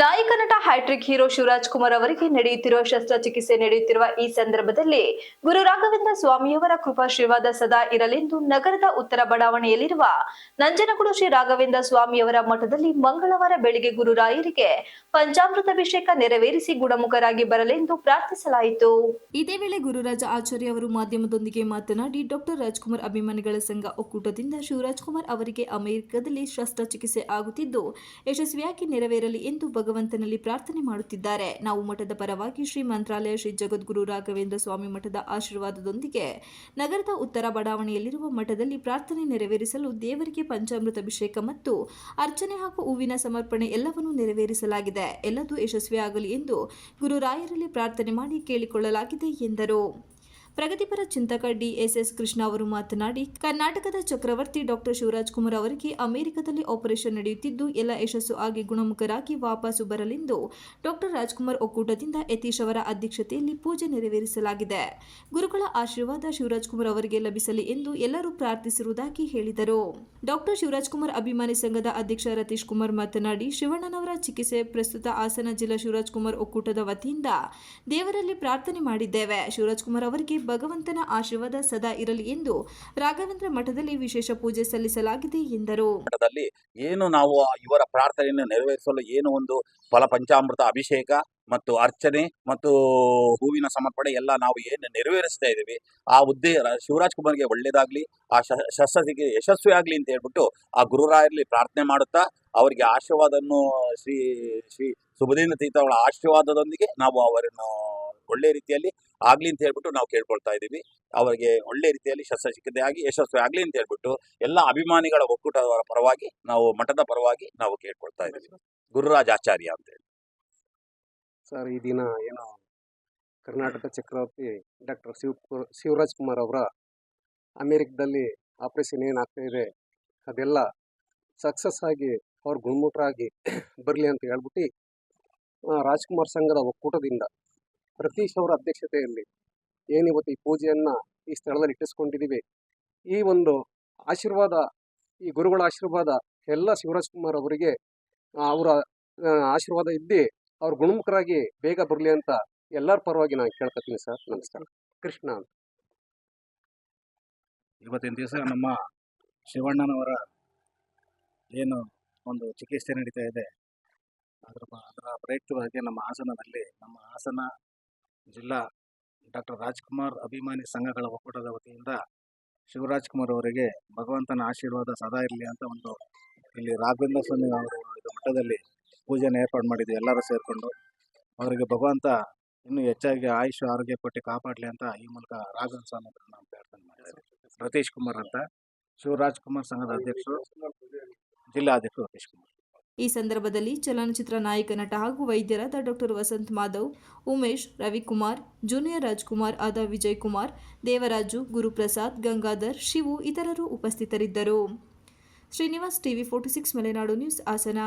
ನಾಯಕ ನಟ hat trick hero Shivraj Kumar ಅವರಿಗೆ ನಡೆಯುತ್ತಿರುವ ಶಸ್ತ್ರಚಿಕಿತ್ಸೆ ನಡೆಯುತ್ತಿರುವ ಈ ಸಂದರ್ಭದಲ್ಲಿ ಗುರು ರಾಘವೇಂದ್ರ ಸ್ವಾಮಿಯವರ ಕೃಪಾಶೀರ್ವಾದ ಸದಾ ಇರಲೆಂದು ನಗರದ ಉತ್ತರ ಬಡಾವಣೆಯಲ್ಲಿರುವ ನಂಜನಗೂಡು ಶ್ರೀ ರಾಘವೇಂದ್ರ ಸ್ವಾಮಿಯವರ ಮಠದಲ್ಲಿ ಮಂಗಳವಾರ ಬೆಳಿಗ್ಗೆ ಗುರುರಾಯರಿಗೆ ಪಂಚಾಮೃತಾಭಿಷೇಕ ನೆರವೇರಿಸಿ ಗುಣಮುಖರಾಗಿ ಬರಲೆಂದು ಪ್ರಾರ್ಥಿಸಲಾಯಿತು. ಇದೇ ವೇಳೆ ಗುರುರಾಜ ಆಚಾರ್ಯ ಅವರು ಮಾಧ್ಯಮದೊಂದಿಗೆ ಮಾತನಾಡಿ, ಡಾಕ್ಟರ್ ರಾಜ್ಕುಮಾರ್ ಅಭಿಮಾನಿಗಳ ಸಂಘ ಒಕ್ಕೂಟದಿಂದ ಶಿವರಾಜ್ ಕುಮಾರ್ ಅವರಿಗೆ ಅಮೆರಿಕದಲ್ಲಿ ಶಸ್ತ್ರಚಿಕಿತ್ಸೆ ಆಗುತ್ತಿದ್ದು, ಯಶಸ್ವಿಯಾಗಿ ನೆರವೇರಲಿ ಎಂದು ಭಗವಂತನಲ್ಲಿ ಪ್ರಾರ್ಥನೆ ಮಾಡುತ್ತಿದ್ದಾರೆ. ನಾವು ಮಠದ ಪರವಾಗಿ ಶ್ರೀ ಮಂತ್ರಾಲಯ ಶ್ರೀ ಜಗದ್ಗುರು ರಾಘವೇಂದ್ರ ಸ್ವಾಮಿ ಮಠದ ಆಶೀರ್ವಾದದೊಂದಿಗೆ ನಗರದ ಉತ್ತರ ಬಡಾವಣೆಯಲ್ಲಿರುವ ಮಠದಲ್ಲಿ ಪ್ರಾರ್ಥನೆ ನೆರವೇರಿಸಲು ದೇವರಿಗೆ ಪಂಚಾಮೃತ ಅಭಿಷೇಕ ಮತ್ತು ಅರ್ಚನೆ ಹಾಗೂ ಹೂವಿನ ಸಮರ್ಪಣೆ ಎಲ್ಲವನ್ನೂ ನೆರವೇರಿಸಲಾಗಿದೆ. ಎಲ್ಲದೂ ಯಶಸ್ವಿಯಾಗಲಿ ಎಂದು ಗುರುರಾಯರಲ್ಲಿ ಪ್ರಾರ್ಥನೆ ಮಾಡಿ ಕೇಳಿಕೊಳ್ಳಲಾಗಿದೆ ಎಂದರು. ಪ್ರಗತಿಪರ ಚಿಂತಕ ಡಿ ಎಸ್ ಎಸ್ ಕೃಷ್ಣ ಅವರು ಮಾತನಾಡಿ, ಕರ್ನಾಟಕದ ಚಕ್ರವರ್ತಿ ಡಾಕ್ಟರ್ ಶಿವರಾಜ್ ಕುಮಾರ್ ಅವರಿಗೆ ಅಮೆರಿಕದಲ್ಲಿ ಆಪರೇಷನ್ ನಡೆಯುತ್ತಿದ್ದು, ಎಲ್ಲ ಯಶಸ್ಸು ಆಗಿ ಗುಣಮುಖರಾಗಿ ವಾಪಸ್ಸು ಬರಲೆಂದು ಡಾಕ್ಟರ್ ರಾಜ್ಕುಮಾರ್ ಒಕ್ಕೂಟದಿಂದ ಯತೀಶ್ ಅವರ ಅಧ್ಯಕ್ಷತೆಯಲ್ಲಿ ಪೂಜೆ ನೆರವೇರಿಸಲಾಗಿದೆ. ಗುರುಗಳ ಆಶೀರ್ವಾದ ಶಿವರಾಜ್ ಕುಮಾರ್ ಅವರಿಗೆ ಲಭಿಸಲಿ ಎಂದು ಎಲ್ಲರೂ ಪ್ರಾರ್ಥಿಸಿರುವುದಾಗಿ ಹೇಳಿದರು. ಡಾಕ್ಟರ್ ಶಿವರಾಜ್ ಕುಮಾರ್ ಅಭಿಮಾನಿ ಸಂಘದ ಅಧ್ಯಕ್ಷ ರತೀಶ್ ಕುಮಾರ್ ಮಾತನಾಡಿ, ಶಿವಣ್ಣನವರ ಚಿಕಿತ್ಸೆ ಪ್ರಸ್ತುತ ಹಾಸನ ಜಿಲ್ಲಾ ಶಿವರಾಜ್ ಕುಮಾರ್ ಒಕ್ಕೂಟದ ವತಿಯಿಂದ ದೇವರಲ್ಲಿ ಪ್ರಾರ್ಥನೆ ಮಾಡಿದ್ದೇವೆ. ಶಿವರಾಜ್ ಕುಮಾರ್ ಅವರಿಗೆ ಭಗವಂತನ ಆಶೀರ್ವಾದ ಸದಾ ಇರಲಿ ಎಂದು ರಾಘವೇಂದ್ರ ಮಠದಲ್ಲಿ ವಿಶೇಷ ಪೂಜೆ ಸಲ್ಲಿಸಲಾಗಿದೆ ಎಂದರು. ಮಠದಲ್ಲಿ ಏನು ನಾವು ಇವರ ಪ್ರಾರ್ಥನೆಯನ್ನು ನೆರವೇರಿಸಲು ಏನು ಒಂದು ಫಲ ಪಂಚಾಮೃತ ಅಭಿಷೇಕ ಮತ್ತು ಅರ್ಚನೆ ಮತ್ತು ಹೂವಿನ ಸಮರ್ಪಣೆ ಎಲ್ಲ ನಾವು ಏನು ನೆರವೇರಿಸ್ತಾ ಇದ್ದೀವಿ, ಆ ಹುದ್ದೆ ಶಿವರಾಜ್ ಕುಮಾರ್ಗೆ ಒಳ್ಳೇದಾಗ್ಲಿ, ಆ ಶ ಶಸ್ತ್ರಚಿಗೆ ಯಶಸ್ವಿ ಆಗಲಿ ಅಂತ ಹೇಳ್ಬಿಟ್ಟು ಆ ಗುರುರಾಯರಲ್ಲಿ ಪ್ರಾರ್ಥನೆ ಮಾಡುತ್ತಾ, ಅವರಿಗೆ ಆಶೀರ್ವಾದವನ್ನು ಶ್ರೀ ಶ್ರೀ ಸುಬುಧೇಂದ್ರ ತೀರ್ಥ ಅವರ ಆಶೀರ್ವಾದದೊಂದಿಗೆ ನಾವು ಅವರನ್ನು ಒಳ್ಳೆ ರೀತಿಯಲ್ಲಿ ಆಗ್ಲಿ ಅಂತ ಹೇಳ್ಬಿಟ್ಟು ನಾವು ಕೇಳ್ಕೊಳ್ತಾ ಇದ್ದೀವಿ. ಅವರಿಗೆ ಒಳ್ಳೆ ರೀತಿಯಲ್ಲಿ ಶಸ್ತ್ರಚಿಕಿತ್ಸೆ ಆಗಿ ಯಶಸ್ವಿ ಆಗಲಿ ಅಂತ ಹೇಳ್ಬಿಟ್ಟು ಎಲ್ಲ ಅಭಿಮಾನಿಗಳ ಒಕ್ಕೂಟದವರ ಪರವಾಗಿ ನಾವು ಮಠದ ಪರವಾಗಿ ನಾವು ಕೇಳ್ಕೊಳ್ತಾ ಇದ್ದೀವಿ. ಗುರುರಾಜ್ ಆಚಾರ್ಯ ಅಂತ ಹೇಳಿ. ಸರ್, ಈ ದಿನ ಏನು ಕರ್ನಾಟಕ ಚಕ್ರವರ್ತಿ ಡಾಕ್ಟರ್ ಶಿವ ಶಿವರಾಜ್ ಕುಮಾರ್ ಅವರ ಅಮೆರಿಕದಲ್ಲಿ ಆಪರೇಷನ್ ಏನಾಗ್ತಾ ಇದೆ, ಅದೆಲ್ಲ ಸಕ್ಸಸ್ ಆಗಿ ಅವ್ರ ಗುಣಮುಖರಾಗಿ ಬರಲಿ ಅಂತ ಹೇಳ್ಬಿಟ್ಟು ರಾಜ್ಕುಮಾರ್ ಸಂಘದ ಒಕ್ಕೂಟದಿಂದ ಪ್ರತೀಶ್ ಅವರ ಅಧ್ಯಕ್ಷತೆಯಲ್ಲಿ ಏನಿವತ್ತು ಈ ಪೂಜೆಯನ್ನು ಈ ಸ್ಥಳದಲ್ಲಿ ಇಟ್ಟಿಸ್ಕೊಂಡಿದ್ದೀವಿ ಈ ಒಂದು ಆಶೀರ್ವಾದ, ಈ ಗುರುಗಳ ಆಶೀರ್ವಾದ ಎಲ್ಲ ಶಿವರಾಜ್ ಕುಮಾರ್ ಅವರಿಗೆ ಅವರ ಆಶೀರ್ವಾದ ಇದ್ದು ಅವ್ರ ಗುಣಮುಖರಾಗಿ ಬೇಗ ಬರಲಿ ಅಂತ ಎಲ್ಲರ ಪರವಾಗಿ ನಾನು ಕೇಳ್ಕೊತೀನಿ ಸರ್. ನಮಸ್ಕಾರ. ಕೃಷ್ಣ ಅಂತ. ಇವತ್ತಿನ ದಿವಸ ನಮ್ಮ ಶಿವಣ್ಣನವರ ಏನು ಒಂದು ಚಿಕಿತ್ಸೆ ನಡೀತಾ ಇದೆ. ಅದರ ಅದರ ಪ್ರಯುಕ್ತವಾಗಿ ನಮ್ಮ ಹಾಸನದಲ್ಲಿ, ನಮ್ಮ ಹಾಸನ ಜಿಲ್ಲಾ ಡಾಕ್ಟರ್ ರಾಜ್ಕುಮಾರ್ ಅಭಿಮಾನಿ ಸಂಘಗಳ ಒಕ್ಕೂಟದ ವತಿಯಿಂದ ಶಿವರಾಜ್ಕುಮಾರ್ ಅವರಿಗೆ ಭಗವಂತನ ಆಶೀರ್ವಾದ ಸದಾ ಇರಲಿ ಅಂತ ಒಂದು ಇಲ್ಲಿ ರಾಘವೇಂದ್ರ ಸ್ವಾಮಿ ಅವರು ಇದು ಮಠದಲ್ಲಿ ಪೂಜೆನ ಏರ್ಪಾಡು ಮಾಡಿದ್ವಿ ಎಲ್ಲರೂ ಸೇರಿಕೊಂಡು. ಅವರಿಗೆ ಭಗವಂತ ಇನ್ನೂ ಹೆಚ್ಚಾಗಿ ಆಯುಷ್ ಆರೋಗ್ಯ ಕೊಟ್ಟು ಕಾಪಾಡಲಿ ಅಂತ ಈ ಮೂಲಕ ರಾಘವೇಂದ್ರ ಸ್ವಾಮಿ ಹತ್ರ ನಾವು ಪ್ರಾರ್ಥನೆ ರತೀಶ್ ಕುಮಾರ್ ಅಂತ. ಶಿವರಾಜ್ಕುಮಾರ್ ಸಂಘದ ಅಧ್ಯಕ್ಷರು ಜಿಲ್ಲಾಧ್ಯಕ್ಷರು ರತೀಶ್ ಕುಮಾರ್. ಈ ಸಂದರ್ಭದಲ್ಲಿ ಚಲನಚಿತ್ರ ನಾಯಕ ನಟ ಹಾಗೂ ವೈದ್ಯರಾದ ಡಾಕ್ಟರ್ ವಸಂತ್ ಮಾಧವ್, ಉಮೇಶ್, ರವಿಕುಮಾರ್, ಜೂನಿಯರ್ ರಾಜ್ಕುಮಾರ್ ಆದ ವಿಜಯ್ ಕುಮಾರ್ ದೇವರಾಜು, ಗುರುಪ್ರಸಾದ್, ಗಂಗಾಧರ್, ಶಿವು ಇತರರು ಉಪಸ್ಥಿತರಿದ್ದರು. Srinivas TV forty six, Malenadu news, Hassan.